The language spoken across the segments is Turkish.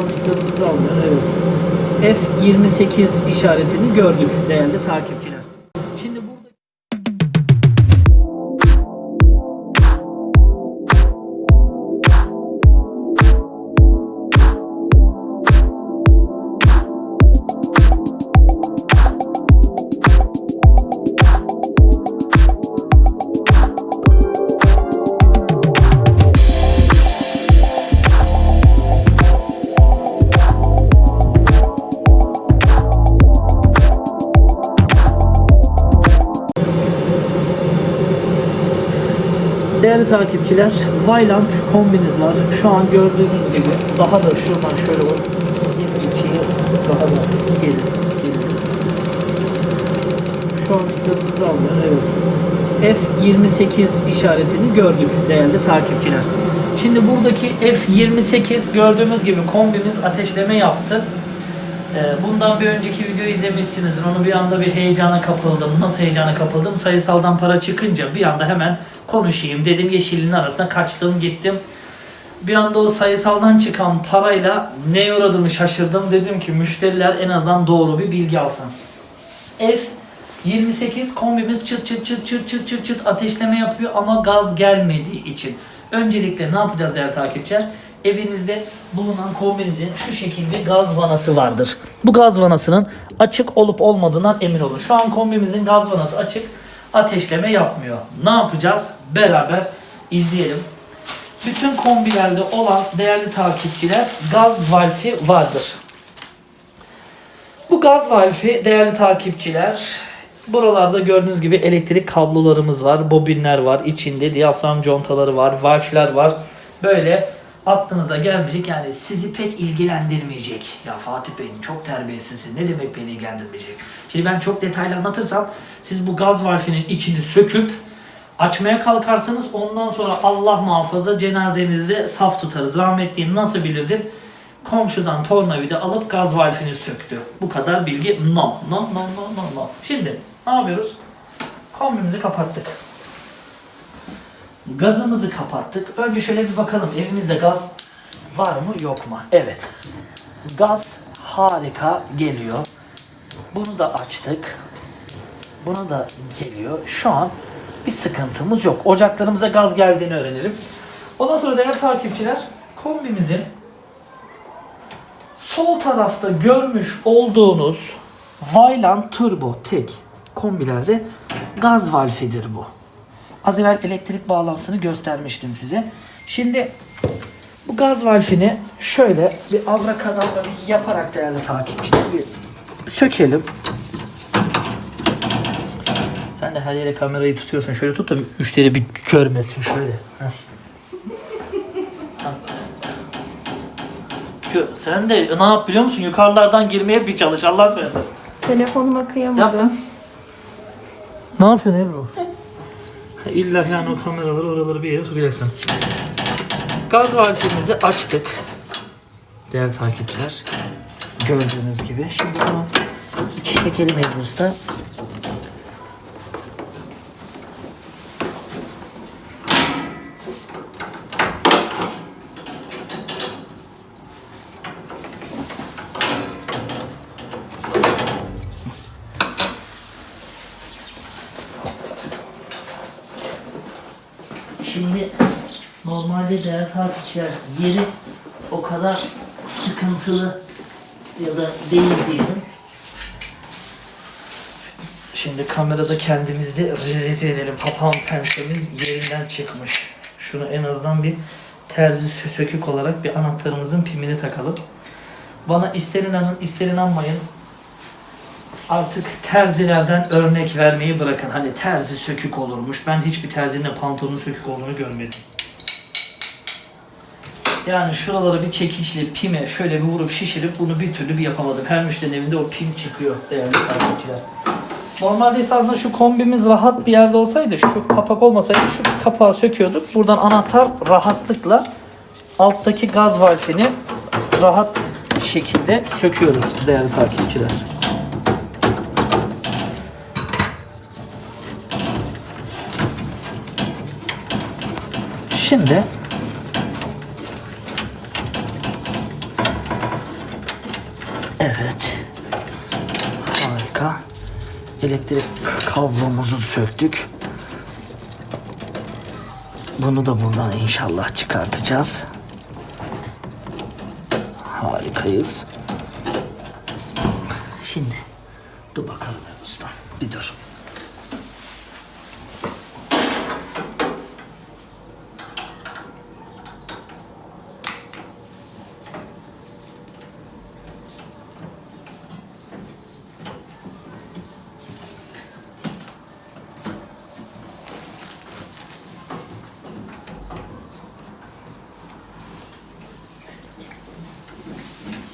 hızımızı alıyor. Evet. F28 işaretini gördük değerli takipçiler. Değerli takipçiler, Vylant kombiniz var. Şu an gördüğünüz gibi daha da şuradan şöyle o 22'yi daha da geri. Şu an hızımızı alıyor. Evet. F28 işaretini gördük değerli takipçiler. Şimdi buradaki F28 gördüğümüz gibi kombimiz ateşleme yaptı. Ee, Bundan bir önceki videoyu izlemişsinizdir. Onu bir anda bir heyecana kapıldım. Nasıl heyecana kapıldım? Sayısaldan para çıkınca bir anda hemen konuşayım dedim. Yeşilin arasına kaçtım gittim. Bir anda o sayısaldan çıkan parayla neye uğradığımı şaşırdım. Dedim ki müşteriler en azından doğru bir bilgi alsın. F 28 kombimiz çıt çıt çıt çıt çıt çıt çıt ateşleme yapıyor ama gaz gelmediği için. Öncelikle ne yapacağız değerli takipçiler? Evinizde bulunan kombinizin şu şekilde gaz vanası vardır. Bu gaz vanasının açık olup olmadığından emin olun. Şu an kombimizin gaz vanası açık. Ateşleme yapmıyor. Ne yapacağız? Beraber izleyelim. Bütün kombilerde olan değerli takipçiler gaz valfi vardır. Bu gaz valfi değerli takipçiler buralarda gördüğünüz gibi elektrik kablolarımız var, bobinler var, içinde diyafram contaları var, valfler var. Böyle aklınıza gelmeyecek yani sizi pek ilgilendirmeyecek. Ya Fatih Bey çok terbiyesizsin ne demek beni ilgilendirmeyecek. Şimdi ben çok detaylı anlatırsam siz bu gaz valfinin içini söküp açmaya kalkarsanız ondan sonra Allah muhafaza cenazenizde saf tutarız. Rahmetliyi nasıl bilirdim? Komşudan tornavida alıp gaz valfini söktü. Bu kadar bilgi no no no no no no. Şimdi ne yapıyoruz? Kombimizi kapattık. Gazımızı kapattık. Önce şöyle bir bakalım evimizde gaz var mı yok mu? Evet. Gaz harika geliyor. Bunu da açtık. Bunu da geliyor. Şu an bir sıkıntımız yok. Ocaklarımıza gaz geldiğini öğrenelim. Ondan sonra değerli takipçiler kombimizin sol tarafta görmüş olduğunuz Vylant Turbo tek kombilerde gaz valfidir bu. Az evvel elektrik bağlantısını göstermiştim size. Şimdi bu gaz valfini şöyle bir abrakadabra bir yaparak değerli takipçiler bir sökelim. Sen de her yere kamerayı tutuyorsun. Şöyle tut da müşteri bir görmesin şöyle. Heh. Sen de ne yap biliyor musun? Yukarılardan girmeye bir çalış. Allah söylesin. Telefonuma kıyamadım. Ne yapıyorsun Ebru? İlla yani o kameraları oraları bir yere sokacaksın. Gaz valfimizi açtık. Değerli takipçiler. Gördüğünüz gibi. Şimdi bunu iki çekelim Ebru Usta. Şimdi takipçiler yeri o kadar sıkıntılı ya da değil diyelim. Şimdi kamerada kendimizi de rezil edelim. Papağan pensemiz yerinden çıkmış. Şunu en azından bir terzi sö- sökük olarak bir anahtarımızın pimini takalım. Bana ister inanın ister inanmayın artık terzilerden örnek vermeyi bırakın. Hani terzi sökük olurmuş. Ben hiçbir terzinin pantolonun sökük olduğunu görmedim. Yani şuralara bir çekiçle pime şöyle bir vurup şişirip bunu bir türlü bir yapamadım. Her müşterinin evinde o pim çıkıyor değerli takipçiler. Normalde ise aslında şu kombimiz rahat bir yerde olsaydı, şu kapak olmasaydı şu kapağı söküyorduk. Buradan anahtar rahatlıkla alttaki gaz valfini rahat şekilde söküyoruz değerli takipçiler. Şimdi Evet. Harika. Elektrik kablomuzu söktük. Bunu da buradan inşallah çıkartacağız. Harikayız. Şimdi dur bakalım usta. Bir dur.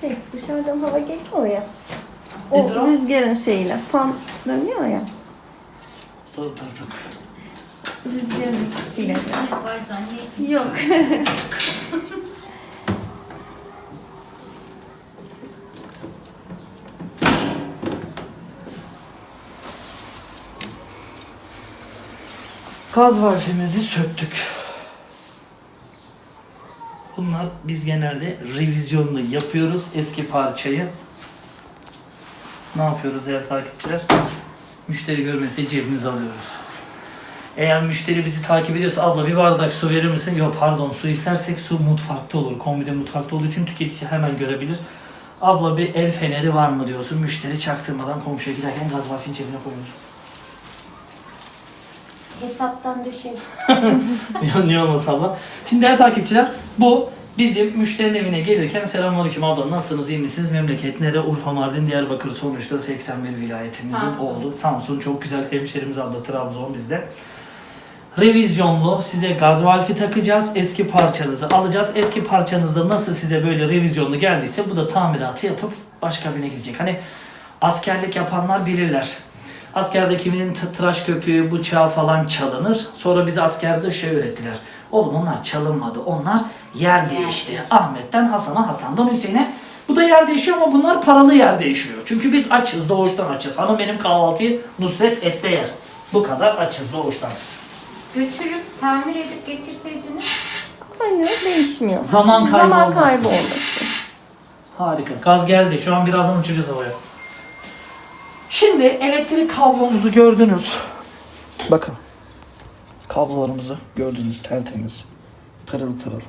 Şey dışarıdan hava geliyor ya. O Nedir o? rüzgarın şeyiyle fan dönüyor ya. Dur dur dur. Rüzgarın etkisiyle. Var zannet. Yok. Gaz valfimizi söktük. Bunlar biz genelde revizyonlu yapıyoruz eski parçayı. Ne yapıyoruz değerli takipçiler? Müşteri görmesi cebimize alıyoruz. Eğer müşteri bizi takip ediyorsa abla bir bardak su verir misin? Yok pardon su istersek su mutfakta olur. Kombide mutfakta olduğu için tüketici hemen görebilir. Abla bir el feneri var mı diyorsun. Müşteri çaktırmadan komşuya giderken gaz valfini cebine koyuyorsun. Hesaptan düşeriz. Ya niye olmasın abla? Şimdi değerli takipçiler bu bizim müşterinin evine gelirken selamünaleyküm abla nasılsınız iyi misiniz memleket nere Urfa Mardin Diyarbakır sonuçta 81 vilayetimizin Samsun. oldu. Samsun çok güzel hemşerimiz abla Trabzon bizde. Revizyonlu size gaz valfi takacağız. Eski parçanızı alacağız. Eski parçanızda nasıl size böyle revizyonlu geldiyse bu da tamiratı yapıp başka birine gidecek. Hani askerlik yapanlar bilirler. Askerde kiminin tıraş köpüğü, bıçağı falan çalınır. Sonra bize askerde şey öğrettiler. Oğlum onlar çalınmadı. Onlar yer değişti. Ahmet'ten Hasan'a, Hasan'dan Hüseyin'e. Bu da yer değişiyor ama bunlar paralı yer değişiyor. Çünkü biz açız, doğuştan açız. Hanım benim kahvaltıyı Nusret ette yer. Bu kadar açız doğuştan. Götürüp tamir edip getirseydiniz. Aynı değişmiyor. Zaman kaybı Zaman olmaz. kaybı olması. Harika. Gaz geldi. Şu an birazdan uçacağız havaya. Şimdi elektrik kablomuzu gördünüz. Bakın. Kablolarımızı gördünüz tertemiz. Pırıl pırıl.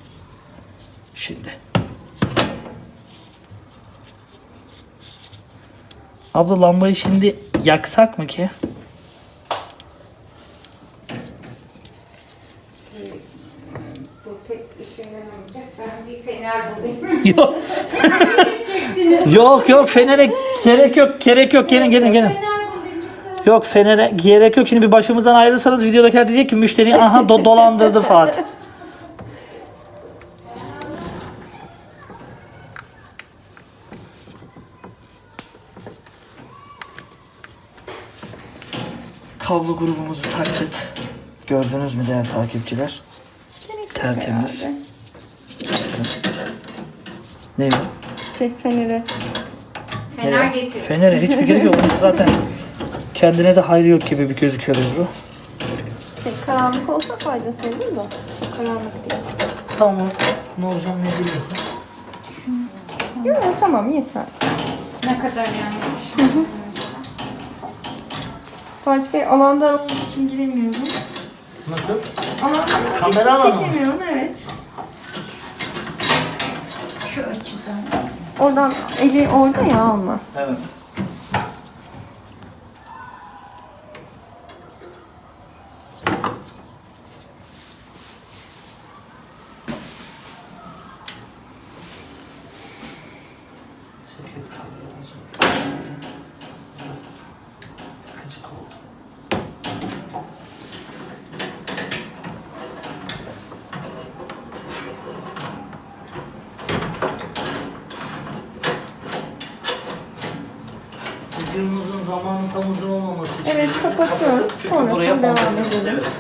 Şimdi. Abla lambayı şimdi yaksak mı ki? Yok. Yok yok fenere gerek yok gerek yok gelin gelin gelin. Yok Fener'e gerek yok. Şimdi bir başımızdan ayrılırsanız videodakiler diyecek ki müşteriyi aha do- dolandırdı Fatih. Kablo grubumuzu taktık. Gördünüz mü değerli takipçiler? Tertemiz. Ne o? Şey feneri. Fener getir. Fener'e hiçbir gerek yok. Zaten kendine de hayrı yok gibi bir gözüküyor bu. Şey, karanlık olsa faydası olur da. Karanlık değil. Tamam. Ne olacak ne bilirsin. Yok tamam yeter. Ne kadar yani? Fatih Bey alandan olduğu için giremiyorum. Nasıl? Alandan olduğu Kamera için alanı mı? çekemiyorum evet. Şu açıdan. Oradan eli orada ya almaz. Evet. Videomuzun zamanı tam uzun olmaması için Evet, kapatıyorum. Çünkü Sonrasında buraya devam edelim. Evet.